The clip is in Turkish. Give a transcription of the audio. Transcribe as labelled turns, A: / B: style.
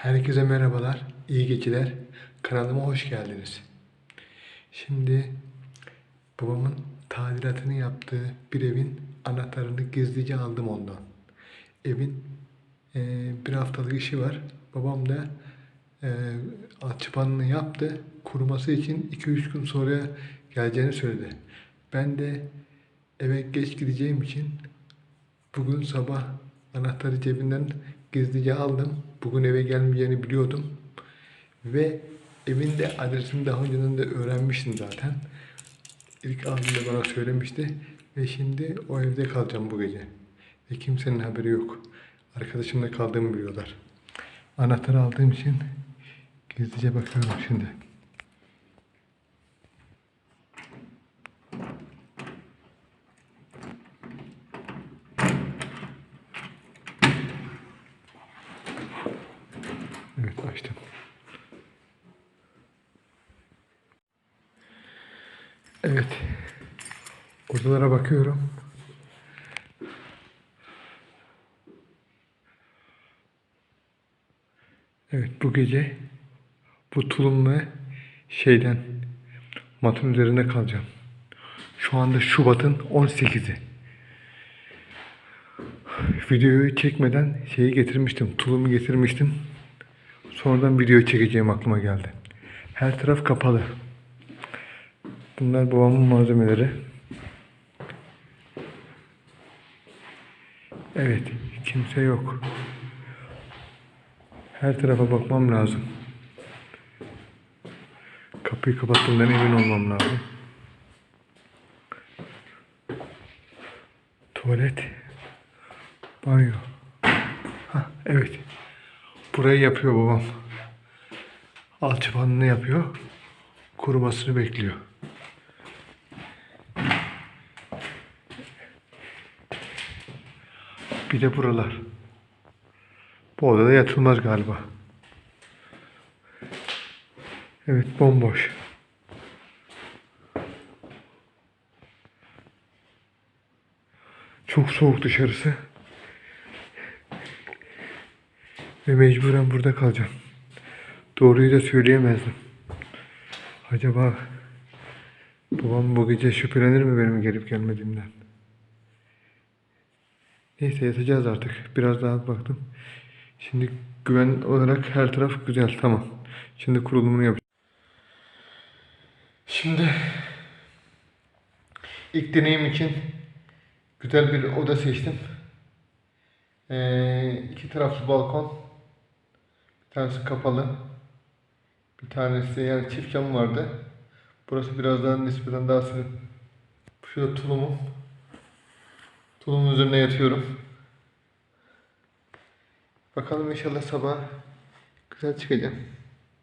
A: Herkese merhabalar, iyi geceler. Kanalıma hoş geldiniz. Şimdi babamın tadilatını yaptığı bir evin anahtarını gizlice aldım ondan. Evin eee, bir haftalık işi var. Babam da eee alçıpanını yaptı. Kuruması için 2-3 gün sonra geleceğini söyledi. Ben de eve geç gideceğim için Bugün sabah anahtarı cebinden gizlice aldım. Bugün eve gelmeyeceğini biliyordum. Ve evin de adresini daha önceden de öğrenmiştim zaten. İlk aldığında bana söylemişti. Ve şimdi o evde kalacağım bu gece. Ve kimsenin haberi yok. Arkadaşımla kaldığımı biliyorlar. Anahtarı aldığım için gizlice bakıyorum şimdi. Açtım. Evet. Odalara bakıyorum. Evet bu gece bu tulum ve şeyden matın üzerinde kalacağım. Şu anda Şubat'ın 18'i. Videoyu çekmeden şeyi getirmiştim. Tulumu getirmiştim. Sonradan video çekeceğim aklıma geldi. Her taraf kapalı. Bunlar babamın malzemeleri. Evet, kimse yok. Her tarafa bakmam lazım. Kapıyı kapattığımdan emin olmam lazım. Tuvalet. Banyo. Hah, evet. Burayı yapıyor babam. Alçıpanını yapıyor. Kurumasını bekliyor. Bir de buralar. Bu odada yatılmaz galiba. Evet bomboş. Çok soğuk dışarısı. Ve mecburen burada kalacağım. Doğruyu da söyleyemezdim. Acaba babam bu gece şüphelenir mi benim gelip gelmediğimden? Neyse yatacağız artık. Biraz daha baktım. Şimdi güven olarak her taraf güzel. Tamam. Şimdi kurulumunu yapacağım. Şimdi ilk deneyim için güzel bir oda seçtim. Ee, iki taraflı balkon. Tanesi kapalı. Bir tanesi yani çift cam vardı. Burası biraz daha nispeten daha serin. Şurada tulumum. Tulumun üzerine yatıyorum. Bakalım inşallah sabah güzel çıkacağım.